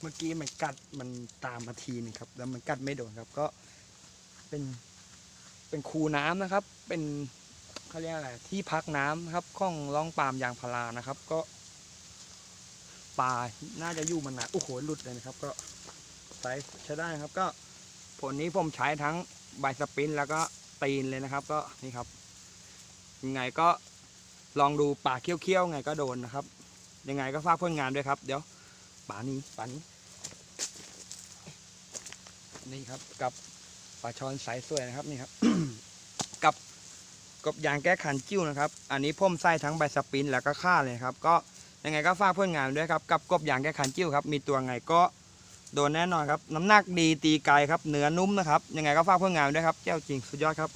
เมื่อกี้มันกัดมันตามมาทีนึงครับ แล้วมันกัดไม่โดนครับก็เป็นเป็นคูน้ำนะครับ เป็นเขาเรียกอะไรที่พักน้ำนะครับของร่องปามยางพารานะครับ ก็ปลาน่าจะอยู่มานานโอ้โหหลุดเลยนะครับ ก็ไซส์ใช้ได้ครับ ก็ผลนี้ผมใช้ทั้งใบสปรินแล้วก็ตีนเลยนะครับ ก็นี่ครับยังไงก็ลองดูป่าเคี้ยวๆไงก็โดนนะครับ ยังไงก็ฝากผลงานด้วยครับ เดี๋ยว ป่านี้ป่านี้ นี่ครับกับปลาชอนสายสวยนะครับนี่ครับ กับกบยางแก้ขันจิ้วนะครับ อันนี้พ่มไส้ทั้งใบสปรินแล้วก็ค่าเลยครับ ก็ยังไงก็ฝากผลงานด้วยครับกับกบยางแก้ขันจิ้วครับ มีตัวไงก็โดนแน่นอนครับ น้ำหนักดีตีไกลครับเนื้อนุ่มนะครับ ยังไงก็ฝากผลงานด้วยครับเจ้าจริงสุดยอดครับ